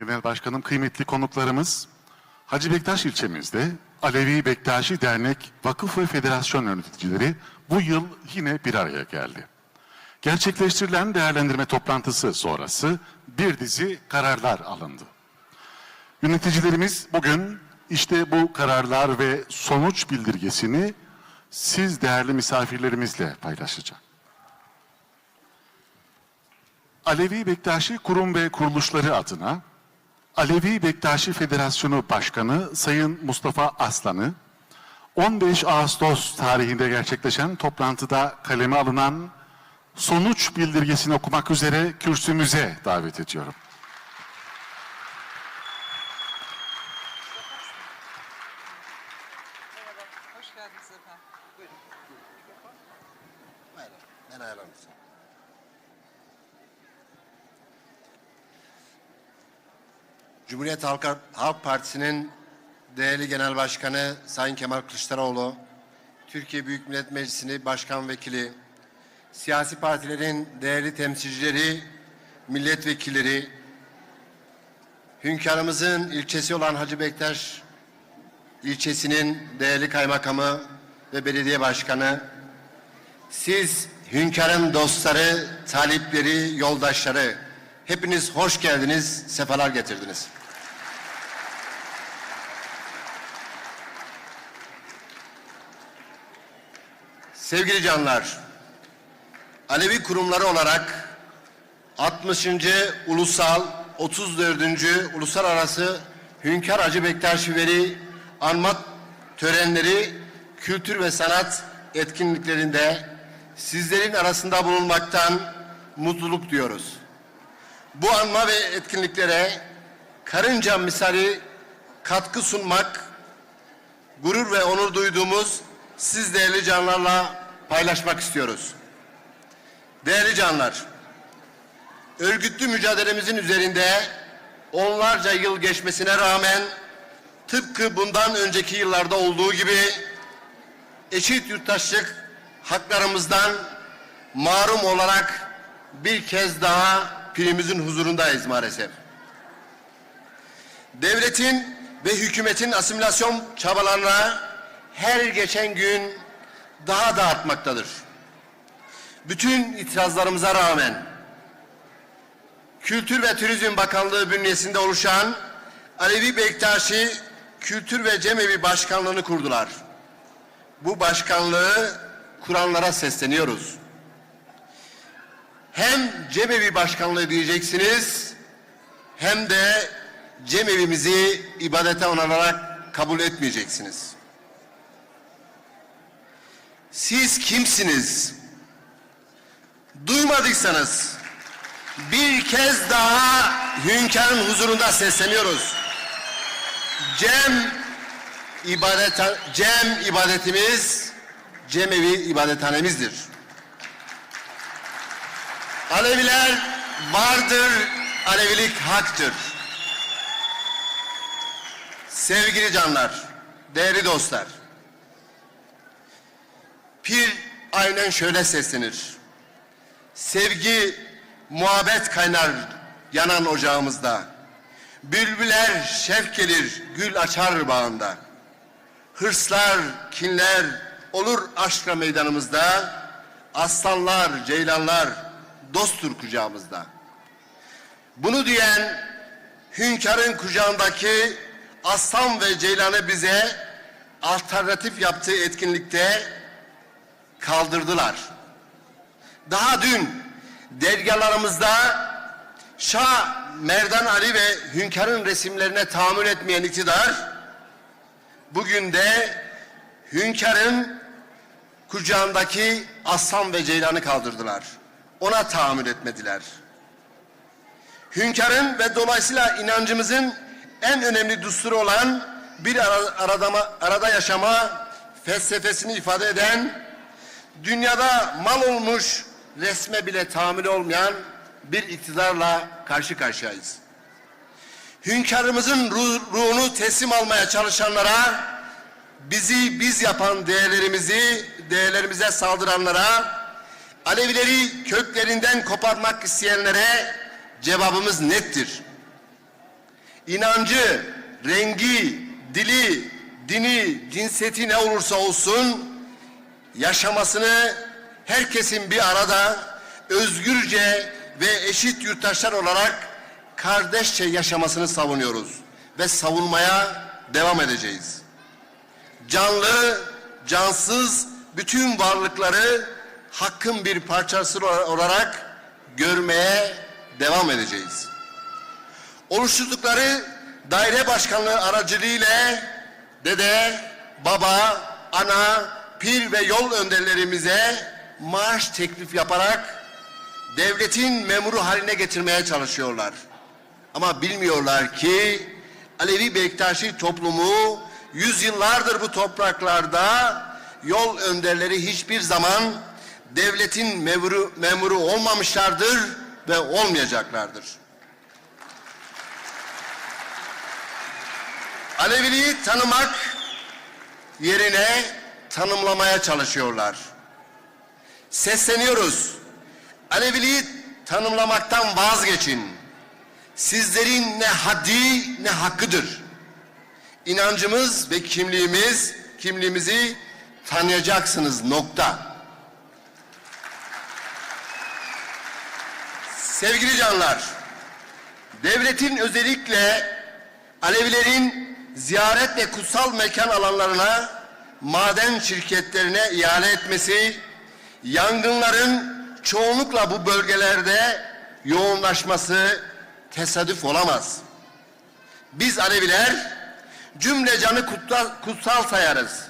Genel Başkanım, kıymetli konuklarımız, Hacı Bektaş ilçemizde Alevi Bektaşi Dernek, Vakıf ve Federasyon yöneticileri bu yıl yine bir araya geldi. Gerçekleştirilen değerlendirme toplantısı sonrası bir dizi kararlar alındı. Yöneticilerimiz bugün işte bu kararlar ve sonuç bildirgesini siz değerli misafirlerimizle paylaşacak. Alevi Bektaşi kurum ve kuruluşları adına Alevi Bektaşi Federasyonu Başkanı Sayın Mustafa Aslan'ı 15 Ağustos tarihinde gerçekleşen toplantıda kaleme alınan sonuç bildirgesini okumak üzere kürsümüze davet ediyorum. Cumhuriyet Halk, Halk Partisi'nin değerli Genel Başkanı Sayın Kemal Kılıçdaroğlu, Türkiye Büyük Millet Meclisi'ni Başkan Vekili, siyasi partilerin değerli temsilcileri, milletvekilleri, hünkârımızın ilçesi olan Hacı Bektaş ilçesinin değerli kaymakamı ve belediye başkanı, siz hünkârın dostları, talipleri, yoldaşları, hepiniz hoş geldiniz, sefalar getirdiniz. Sevgili canlar, Alevi kurumları olarak 60. Ulusal 34. Uluslararası Hünkar Hacı Bektaş Veli anma törenleri, kültür ve sanat etkinliklerinde sizlerin arasında bulunmaktan mutluluk duyuyoruz. Bu anma ve etkinliklere karınca misali katkı sunmak, gurur ve onur duyduğumuz siz değerli canlarla paylaşmak istiyoruz. Değerli canlar, örgütlü mücadelemizin üzerinde onlarca yıl geçmesine rağmen tıpkı bundan önceki yıllarda olduğu gibi eşit yurttaşlık haklarımızdan mahrum olarak bir kez daha pirimizin huzurundayız maalesef. Devletin ve hükümetin asimilasyon çabalarına her geçen gün daha da artmaktadır. Bütün itirazlarımıza rağmen Kültür ve Turizm Bakanlığı bünyesinde oluşan Alevi Bektaşi Kültür ve Cemevi Başkanlığı'nı kurdular. Bu başkanlığı kuranlara sesleniyoruz. Hem Cemevi Başkanlığı diyeceksiniz hem de Cemevimizi ibadete onararak kabul etmeyeceksiniz. Siz kimsiniz? Duymadıysanız bir kez daha hünkârın huzurunda sesleniyoruz. Cem ibadet cem ibadetimiz cemevi ibadethanemizdir. Aleviler vardır, Alevilik haktır. Sevgili canlar, değerli dostlar. Pir aynen şöyle seslenir. Sevgi, muhabbet kaynar yanan ocağımızda. Bülbüler şevk gelir, gül açar bağında. Hırslar, kinler olur aşkla meydanımızda. Aslanlar, ceylanlar dosttur kucağımızda. Bunu diyen hünkârın kucağındaki aslan ve ceylanı bize alternatif yaptığı etkinlikte kaldırdılar. Daha dün dergahlarımızda Şah Merdan Ali ve Hünkâr'ın resimlerine tahammül etmeyen iktidar bugün de Hünkâr'ın kucağındaki aslan ve ceylanı kaldırdılar. Ona tahammül etmediler. Hünkârın ve dolayısıyla inancımızın en önemli düsturu olan bir ara- aradama, arada yaşama felsefesini ifade eden dünyada mal olmuş resme bile tahammül olmayan bir iktidarla karşı karşıyayız. Hünkârımızın ruh- ruhunu teslim almaya çalışanlara, bizi biz yapan değerlerimizi, değerlerimize saldıranlara, Alevileri köklerinden koparmak isteyenlere cevabımız nettir. inancı, rengi, dili, dini, cinsiyeti ne olursa olsun yaşamasını herkesin bir arada özgürce ve eşit yurttaşlar olarak kardeşçe yaşamasını savunuyoruz ve savunmaya devam edeceğiz. Canlı, cansız bütün varlıkları hakkın bir parçası olarak görmeye devam edeceğiz. Oluşturdukları daire başkanlığı aracılığıyla dede, baba, ana, pir ve yol önderlerimize maaş teklif yaparak devletin memuru haline getirmeye çalışıyorlar. Ama bilmiyorlar ki Alevi Bektaşi toplumu yüzyıllardır bu topraklarda yol önderleri hiçbir zaman devletin memuru, memuru olmamışlardır ve olmayacaklardır. Aleviliği tanımak yerine tanımlamaya çalışıyorlar. Sesleniyoruz. Aleviliği tanımlamaktan vazgeçin. Sizlerin ne haddi ne hakkıdır. İnancımız ve kimliğimiz, kimliğimizi tanıyacaksınız nokta. Sevgili canlar, devletin özellikle Alevilerin ziyaret ve kutsal mekan alanlarına maden şirketlerine ihale etmesi, yangınların çoğunlukla bu bölgelerde yoğunlaşması tesadüf olamaz. Biz Aleviler cümle canı kutsal, kutsal sayarız.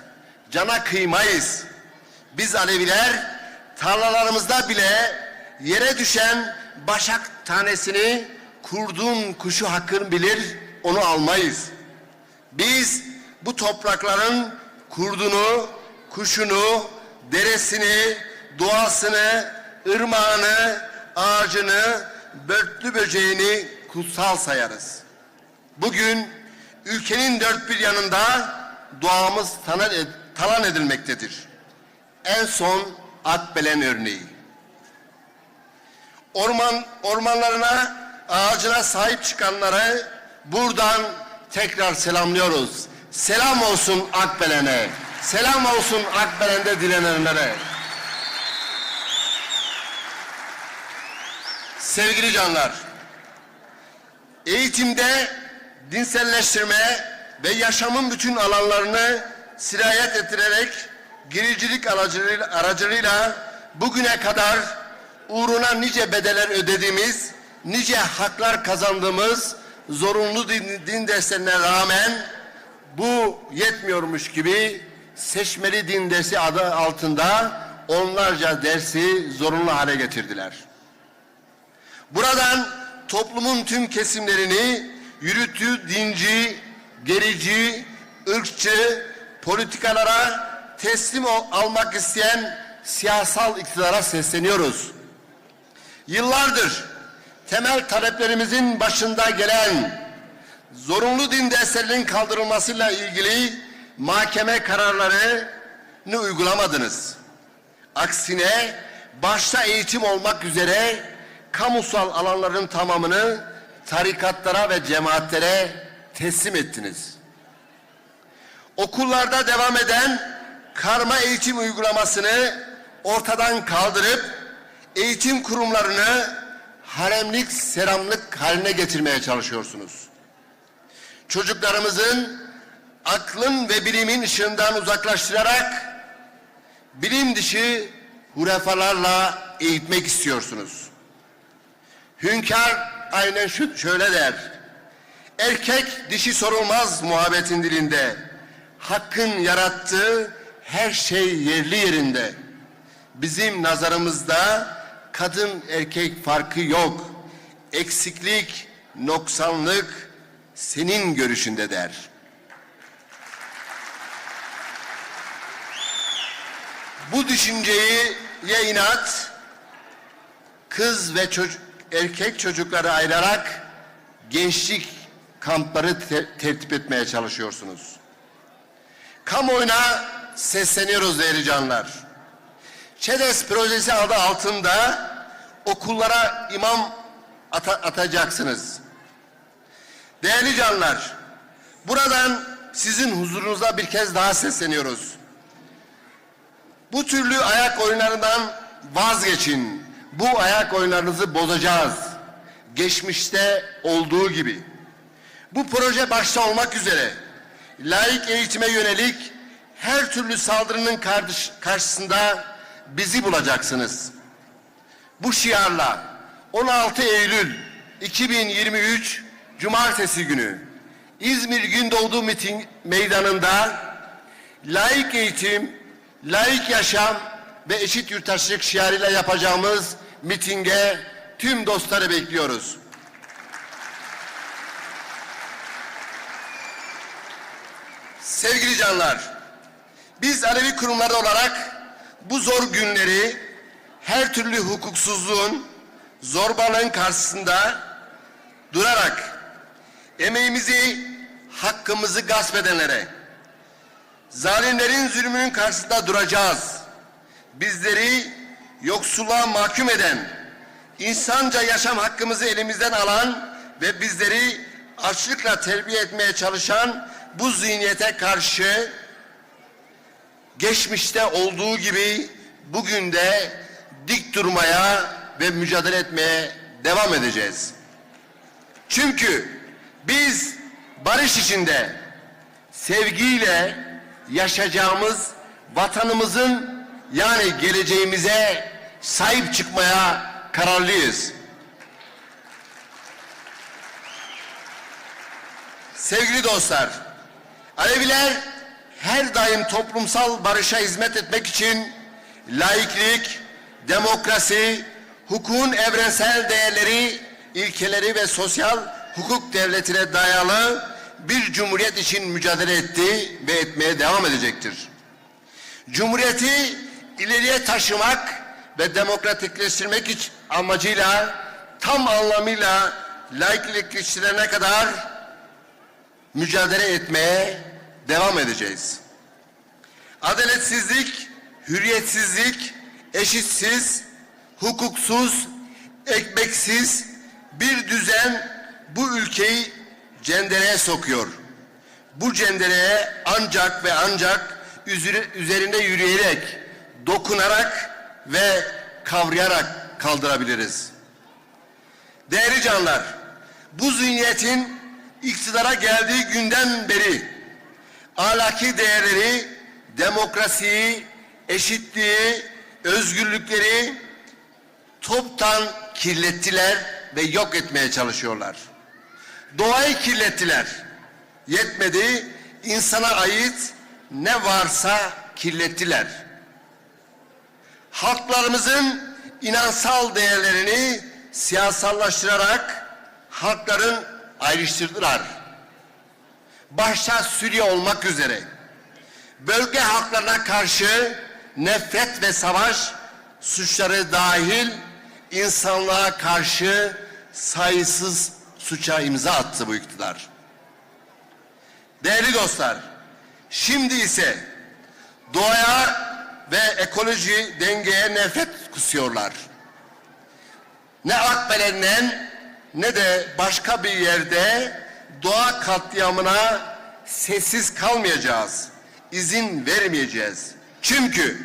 Cana kıymayız. Biz Aleviler tarlalarımızda bile yere düşen başak tanesini kurdun kuşu hakkını bilir, onu almayız. Biz bu toprakların kurdunu, kuşunu, deresini, doğasını, ırmağını, ağacını, börtlü böceğini kutsal sayarız. Bugün ülkenin dört bir yanında doğamız talan, ed- talan edilmektedir. En son Akbelen örneği. Orman ormanlarına, ağacına sahip çıkanları buradan tekrar selamlıyoruz. Selam olsun Akbelen'e. Selam olsun Akbelen'de dilenenlere. Sevgili canlar, eğitimde dinselleştirme ve yaşamın bütün alanlarını sirayet ettirerek giricilik aracılığıyla, bugüne kadar uğruna nice bedeler ödediğimiz, nice haklar kazandığımız zorunlu din, din derslerine rağmen bu yetmiyormuş gibi seçmeli din dersi adı altında onlarca dersi zorunlu hale getirdiler. Buradan toplumun tüm kesimlerini yürüttüğü dinci, gerici, ırkçı politikalara teslim almak isteyen siyasal iktidara sesleniyoruz. Yıllardır temel taleplerimizin başında gelen zorunlu din derslerinin kaldırılmasıyla ilgili mahkeme kararlarını uygulamadınız. Aksine başta eğitim olmak üzere kamusal alanların tamamını tarikatlara ve cemaatlere teslim ettiniz. Okullarda devam eden karma eğitim uygulamasını ortadan kaldırıp eğitim kurumlarını haremlik, seramlık haline getirmeye çalışıyorsunuz. Çocuklarımızın aklın ve bilimin ışığından uzaklaştırarak bilim dışı hurefalarla eğitmek istiyorsunuz. Hünkar aynen şu, şöyle der. Erkek dişi sorulmaz muhabbetin dilinde. Hakkın yarattığı her şey yerli yerinde. Bizim nazarımızda kadın erkek farkı yok. Eksiklik, noksanlık senin görüşünde der. Bu düşünceyi ya inat, kız ve çocuk, erkek çocukları ayırarak gençlik kampları te- tertip etmeye çalışıyorsunuz. Kamuoyuna sesleniyoruz değerli canlar. ÇEDES projesi adı altında okullara imam ata- atacaksınız. Değerli canlar, buradan sizin huzurunuza bir kez daha sesleniyoruz. Bu türlü ayak oyunlarından vazgeçin. Bu ayak oyunlarınızı bozacağız. Geçmişte olduğu gibi. Bu proje başta olmak üzere laik eğitime yönelik her türlü saldırının karşısında bizi bulacaksınız. Bu şiarla 16 Eylül 2023 Cumartesi günü İzmir Gündoğdu miting meydanında laik eğitim, laik yaşam ve eşit yurttaşlık şiarıyla yapacağımız mitinge tüm dostları bekliyoruz. Sevgili canlar, biz Alevi kurumları olarak bu zor günleri her türlü hukuksuzluğun, zorbalığın karşısında durarak emeğimizi, hakkımızı gasp edenlere, zalimlerin zulmünün karşısında duracağız. Bizleri yoksulluğa mahkum eden, insanca yaşam hakkımızı elimizden alan ve bizleri açlıkla terbiye etmeye çalışan bu zihniyete karşı geçmişte olduğu gibi bugün de dik durmaya ve mücadele etmeye devam edeceğiz. Çünkü biz barış içinde sevgiyle yaşayacağımız vatanımızın yani geleceğimize sahip çıkmaya kararlıyız. Sevgili dostlar, Aleviler her daim toplumsal barışa hizmet etmek için laiklik, demokrasi, hukukun evrensel değerleri, ilkeleri ve sosyal hukuk devletine dayalı bir cumhuriyet için mücadele etti ve etmeye devam edecektir. Cumhuriyeti ileriye taşımak ve demokratikleştirmek iç- amacıyla tam anlamıyla laiklikleştirene kadar mücadele etmeye devam edeceğiz. Adaletsizlik, hürriyetsizlik, eşitsiz, hukuksuz, ekmeksiz bir düzen bu ülkeyi cendereye sokuyor. Bu cendereye ancak ve ancak üzeri- üzerinde yürüyerek, dokunarak ve kavrayarak kaldırabiliriz. Değerli canlar, bu zihniyetin iktidara geldiği günden beri ahlaki değerleri, demokrasiyi, eşitliği, özgürlükleri toptan kirlettiler ve yok etmeye çalışıyorlar. Doğayı kirlettiler. Yetmedi, insana ait ne varsa kirlettiler. Halklarımızın inansal değerlerini siyasallaştırarak halkların ayrıştırdılar. Başta Suriye olmak üzere bölge halklarına karşı nefret ve savaş suçları dahil insanlığa karşı sayısız suça imza attı bu iktidar. Değerli dostlar, şimdi ise doğaya ve ekoloji dengeye nefret kusuyorlar. Ne Akbelen'den ne de başka bir yerde doğa katliamına sessiz kalmayacağız. İzin vermeyeceğiz. Çünkü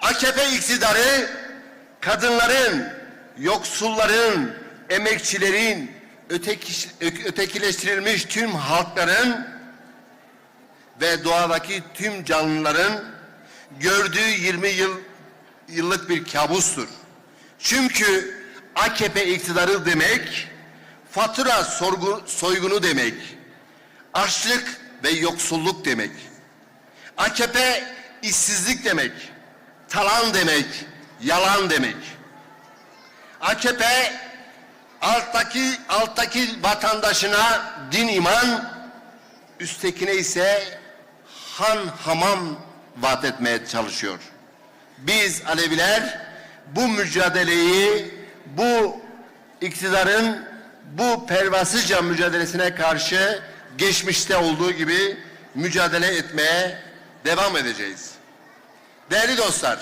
AKP iktidarı kadınların, yoksulların, emekçilerin, öteki, ötekileştirilmiş tüm halkların ve doğadaki tüm canlıların gördüğü 20 yıl yıllık bir kabustur. Çünkü AKP iktidarı demek fatura sorgu, soygunu demek. Açlık ve yoksulluk demek. AKP işsizlik demek. Talan demek. Yalan demek. AKP alttaki alttaki vatandaşına din iman, üsttekine ise han hamam vaat etmeye çalışıyor. Biz Aleviler bu mücadeleyi, bu iktidarın bu pervasızca mücadelesine karşı geçmişte olduğu gibi mücadele etmeye devam edeceğiz. Değerli dostlar,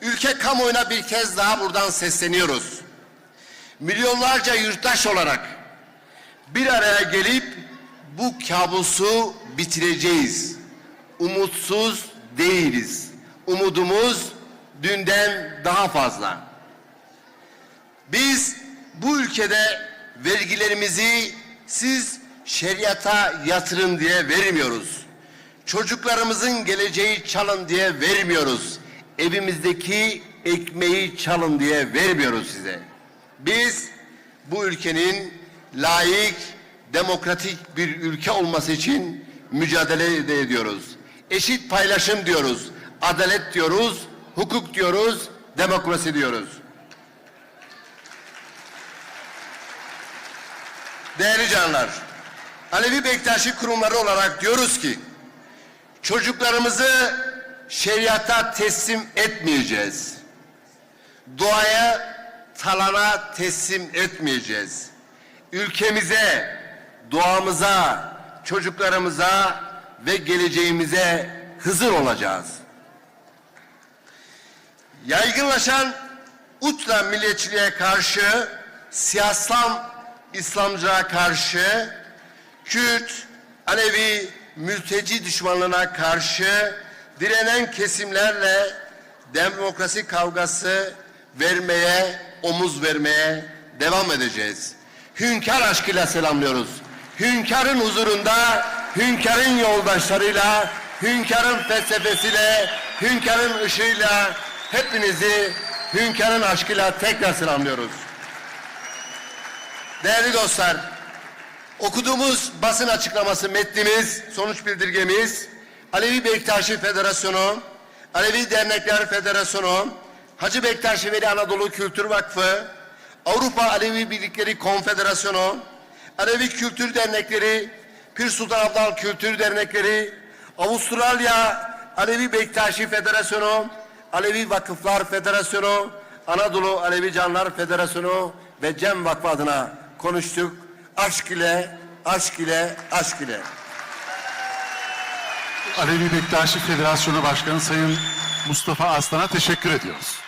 ülke kamuoyuna bir kez daha buradan sesleniyoruz. Milyonlarca yurttaş olarak bir araya gelip bu kabusu bitireceğiz. Umutsuz değiliz. Umudumuz dünden daha fazla. Biz bu ülkede vergilerimizi siz şeriata yatırın diye vermiyoruz. Çocuklarımızın geleceği çalın diye vermiyoruz. Evimizdeki ekmeği çalın diye vermiyoruz size. Biz bu ülkenin layık, demokratik bir ülke olması için mücadele de ediyoruz. Eşit paylaşım diyoruz, adalet diyoruz, hukuk diyoruz, demokrasi diyoruz. Değerli canlar, Alevi Bektaşi kurumları olarak diyoruz ki, çocuklarımızı şeriata teslim etmeyeceğiz. Doğaya, talana teslim etmeyeceğiz. Ülkemize, doğamıza, çocuklarımıza ve geleceğimize hızır olacağız. Yaygınlaşan ultra milliyetçiliğe karşı, siyasal İslamcılığa karşı, Kürt, Alevi, mülteci düşmanlığına karşı direnen kesimlerle demokrasi kavgası vermeye, omuz vermeye devam edeceğiz. Hünkâr aşkıyla selamlıyoruz. Hünkârın huzurunda, hünkârın yoldaşlarıyla, hünkârın felsefesiyle, hünkârın ışığıyla hepinizi hünkârın aşkıyla tekrar selamlıyoruz. Değerli dostlar, okuduğumuz basın açıklaması metnimiz, sonuç bildirgemiz, Alevi Bektaşi Federasyonu, Alevi Dernekler Federasyonu, Hacı Bektaşi Veli Anadolu Kültür Vakfı, Avrupa Alevi Birlikleri Konfederasyonu, Alevi Kültür Dernekleri, Pir Sultan Abdal Kültür Dernekleri, Avustralya Alevi Bektaşi Federasyonu, Alevi Vakıflar Federasyonu, Anadolu Alevi Canlar Federasyonu ve Cem Vakfı adına konuştuk. Aşk ile, aşk ile, aşk ile. Alevi Bektaşi Federasyonu Başkanı Sayın Mustafa Aslan'a teşekkür ediyoruz.